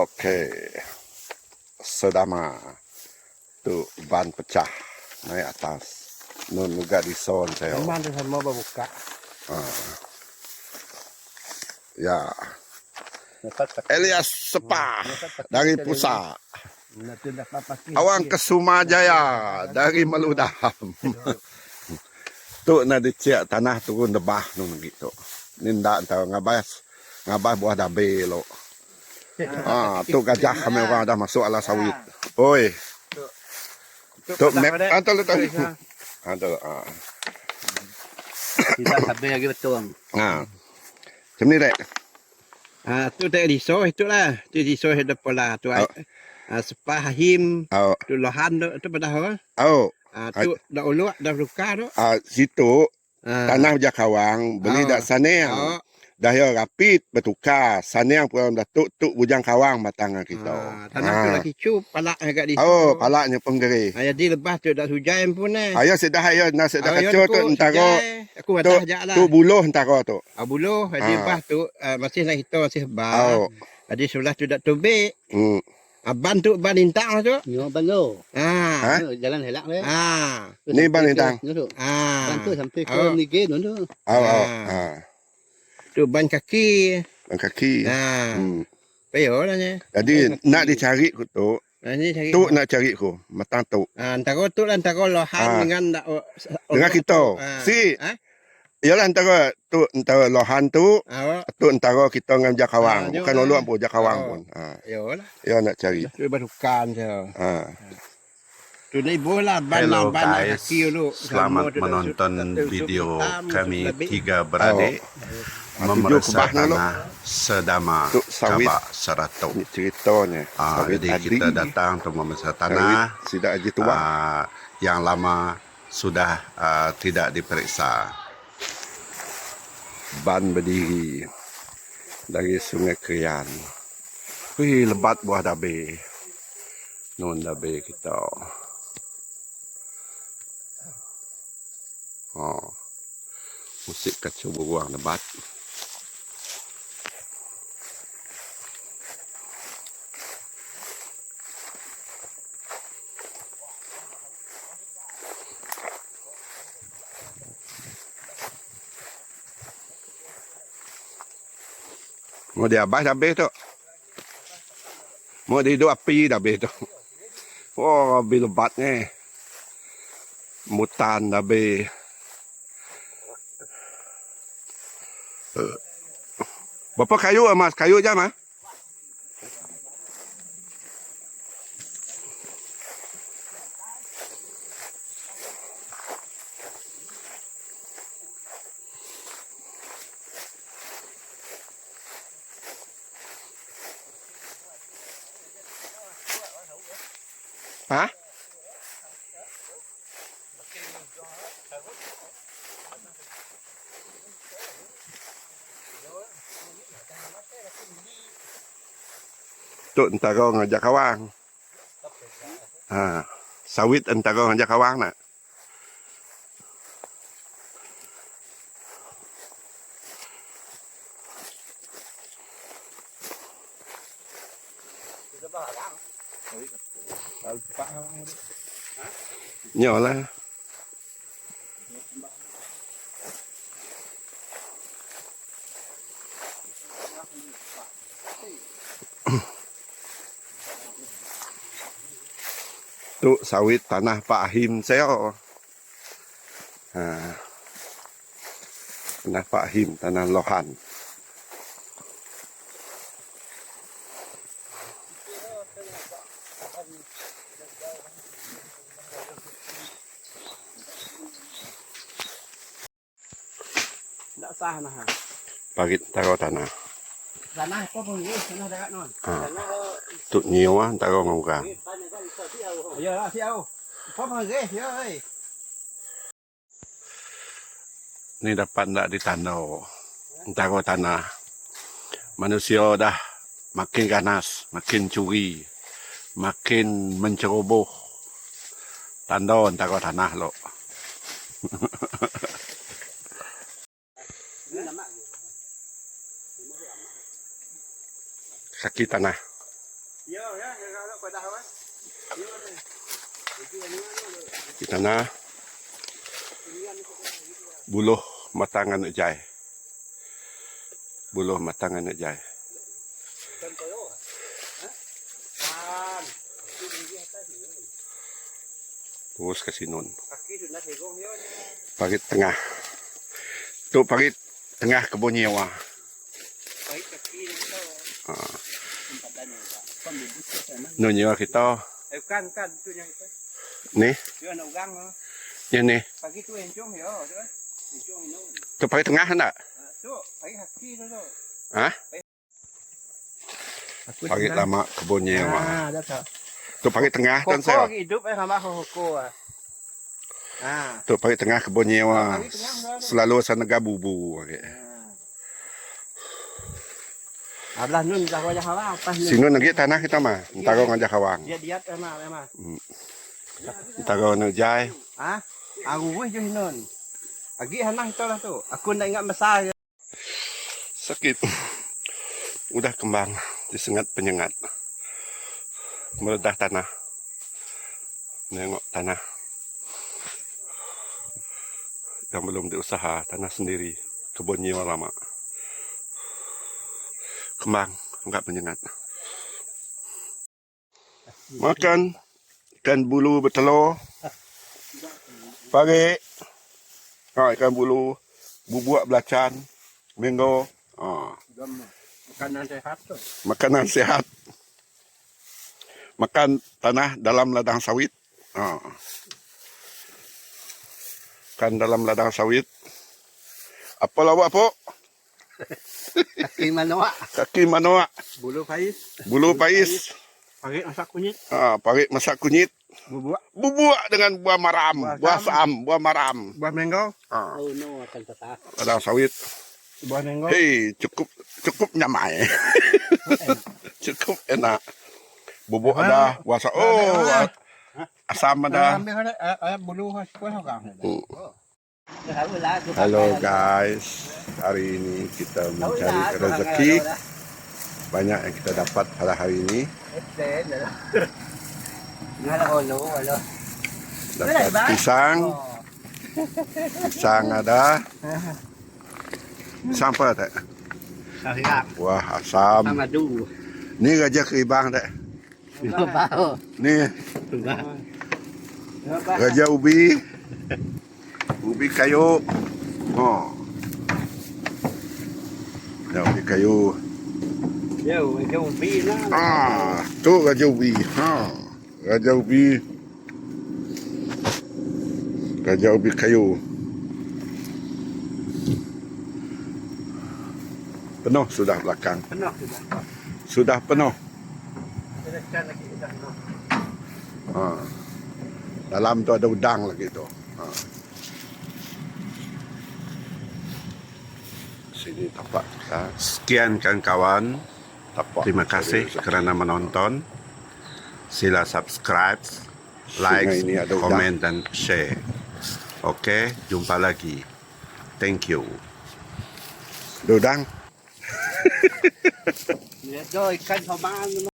Okey. Sedama. Tu ban pecah naik atas. Nun juga di son saya. Teman tu sama buka. Ya. Elias Sepah dari Pusat. Awang Kesuma Jaya dari Meludam. tu nak dicek tanah turun debah nu gitu. Ninda antara ngabas ngabas buah dabe lo. Ah, tu gajah kami orang dah masuk ala sawit. Oi, tu map antar lu tadi. Antar ah. Tidak sampai lagi betul. Ha. Macam ni dek. Ah, tu tak risau itu lah. Tu risau ada pola tu. Oh. Ah, sepah him. Au, Tu lohan tu tu pada au. Ah, tu dah uluk dah luka tu. Ah, situ Ah. tanah Jakawang beli Oh. dak saneang. Oh. Dah ya rapit bertukar. Saneang pun dah tuk tuk bujang kawang batang kita. Ah, tanah tu lagi cup palak agak di. Oh, palaknya penggeri. Ah, jadi lepas tu dah hujan pun eh. Ayo sedah ayo nak sedah Ah, kacau tu entaro hujan, Aku tu dah ajak lah. tu buluh entaro tu. Ah, buluh. Jadi Ah. lepas tu ah, masih nak kita masih Oh. bar. Jadi sebelah tu dah tubik. Hmm. Aban tu ban intang tu. Nyo balo. Ah. Ha? Jalan helak le. Ah. Ni ban hintang? Nyo tu. Ah. Bantu sampai ke Oh. Nige tu tu. Ah. Ha. Tu ban kaki. Ban kaki. Ah. Hmm. Payo lah ni. Jadi nak dicari ku tu. Ni cari. Tu nak cari ku. Matang tu. Ah, antara tu lah antara lohan Ah. dengan dak Dengan kita. Ah. Si. Ah. Yalah antara tu antara lohan tu Ah. tu antara kita dengan jakawang. dia Bukan lah. uluan pun jakawang Oh. pun. Ha. Yo lah. Ya nak cari. Tu barukan je. Ha. Tu ni bola ban Hello ban guys, kaki dulu. selamat menonton video kami tiga beradik Ah, tanah sedama Tu sawit. Kabak Serato. Ni ceritanya. Ah, Sawit jadi tadi. kita datang untuk memeriksa tanah Sidak aja tua. ah, yang lama sudah ah, tidak diperiksa. ban berdiri dari Sungai Krian. Wih, lebat buah dabe. Nun dabe kita. Oh. Musik kacau beruang lebat. Mau dia abah dabe tu. Mau dia hidup api dabe tu. Oh, dabe lebat ni. Mutan. Eh. Berapa kayu ah, mas? Kayu jam ah? Hah? Tu antara ngajak kawang. Ha, sawit antara ngajak kawang nak. Nhỏ là Tu sawit tanah Pak Him seo Ha. Tanah Pak Him tanah Lohan. Tak sah nah. Parit taro tanah. Tanah apa pun ni, tanah dekat non. Ha. Tu nyiu ah taro ngurang. Ya lah siau. Apa pun ni, ya oi. Ni dapat tak ditandau antara tanah. Manusia dah makin ganas, makin curi, makin menceroboh. Tanda antara tanah lo. Kaki tanah. Ya, ya, kalau kau dah awal. Kita na buluh matangan ejai. Buluh matangan kau yo. Kan. Terus ke sinun. Nak. Parit tengah. Tu parit tengah kebun nyewa. Ah, sana. nu nyewa kita Eh kan kan tu yang itu. ni, Dia nak ugang. yang ni. Pagi tu tu. Encong ini. Tu parit tengah hendak. Tu, pagi kaki tu tu. Hah? Parit lama kebun nyewa. Ah, dah tahu. Tu parit tengah kan saya. lagi hidup eh sama koko ah. Ah. Tu parit tengah kebun nyewa. Parit tengah dah ada. Selalu Ablah nun dah wajah hawa pas nun. Sinun lagi tanah kita mah. Entaro ngajak kawang. Dia diat emang emang. Entaro ngejai. Ah, aku weh je nun. Agi hanah itu lah tu. Aku nak ingat besar. Sakit. Udah kembang. Disengat penyengat. Meledah tanah. Nengok tanah. Yang belum diusaha. Tanah sendiri. Kebun nyewa lama. Kembang. Enggak penyengat. Makan. Ikan bulu bertelur. Pagi. Ha, ikan bulu. Bubuk belacan. Mango. Ha. Makanan sehat tu. makanan sehat. Makan tanah dalam ladang sawit. Ha. Kan dalam ladang sawit. Apa lawak po? Kaki mana Kaki manoak, Bulu pais. bulu pais, Pakai masak kunyit. ha, parit masak kunyit, Bubuk. bubuk dengan buah maram, Buah buah sam. buah maram. Buah mango. Ha, Oh no, akan tetap. ladang sawit. Buah mango. Hei, cukup cukup nyamai. cukup enak. Bubuk ada, buah sam. Oh, asam ada. Ambil ada bulu kuah kau. Hmm. Halo guys, hari ini kita mencari rezeki banyak yang kita dapat pada hari ini. Dapat pisang, pisang ada. Pisang apa tak? Wah asam. Sama du. Ni raja keribang tak? Bau. Ni raja ubi. Ubi kayu. Oh. Ya, ubi kayu. Jauh, jauh bi lah. Ah, tu Raja Ubi. Ha. Raja Ubi. Raja Ubi kayu. Penuh sudah belakang. Penuh sudah. Sudah penuh. Lagi dah. Ha. Dalam tu ada udang lagi tu. Ha. Sini tapak kita. Sekian kawan-kawan. Tapak. Terima kasih kerana menonton. Sila subscribe, like, komen dan share. Okey, jumpa lagi. Thank you. Ada udang. Dia ikan sobangan